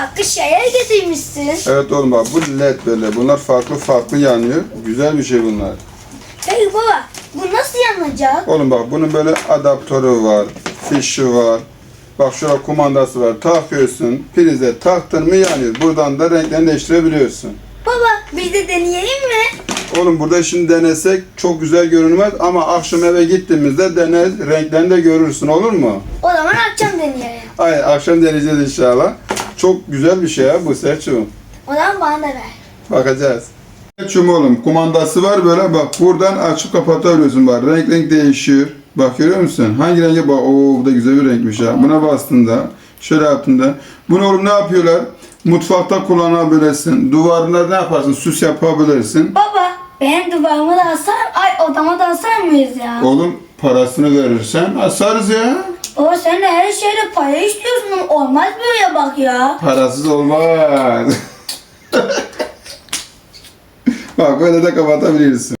farklı şeyler getirmişsin. Evet oğlum bak bu led böyle. Bunlar farklı farklı yanıyor. Güzel bir şey bunlar. Hey baba bu nasıl yanacak? Oğlum bak bunun böyle adaptörü var. Fişi var. Bak şurada kumandası var. Takıyorsun. Prize taktın mı yanıyor. Buradan da renklerini değiştirebiliyorsun. Baba biz de deneyelim mi? Oğlum burada şimdi denesek çok güzel görünmez ama akşam eve gittiğimizde dene renklerini de görürsün olur mu? O zaman akşam deneyelim. Hayır akşam deneyeceğiz inşallah. Çok güzel bir şey ya bu Selçuk'um. O zaman bana da ver. Bakacağız. Selçuk'um oğlum kumandası var böyle bak buradan açıp kapatabiliyorsun bak renk renk değişiyor. Bak görüyor musun? Hangi renge bak ooo bu da güzel bir renkmiş ya. Buna bastığında şöyle yaptığında. Bunu oğlum ne yapıyorlar? Mutfakta kullanabilirsin. Duvarına ne yaparsın? Süs yapabilirsin. Baba benim duvarıma da asar, ay odama da asar mıyız ya? Oğlum parasını verirsen asarız ya. Baba sen de her şeyde para istiyorsun. Olmaz böyle bak ya. Parasız olmaz. Bak böyle de kapatabilirsin.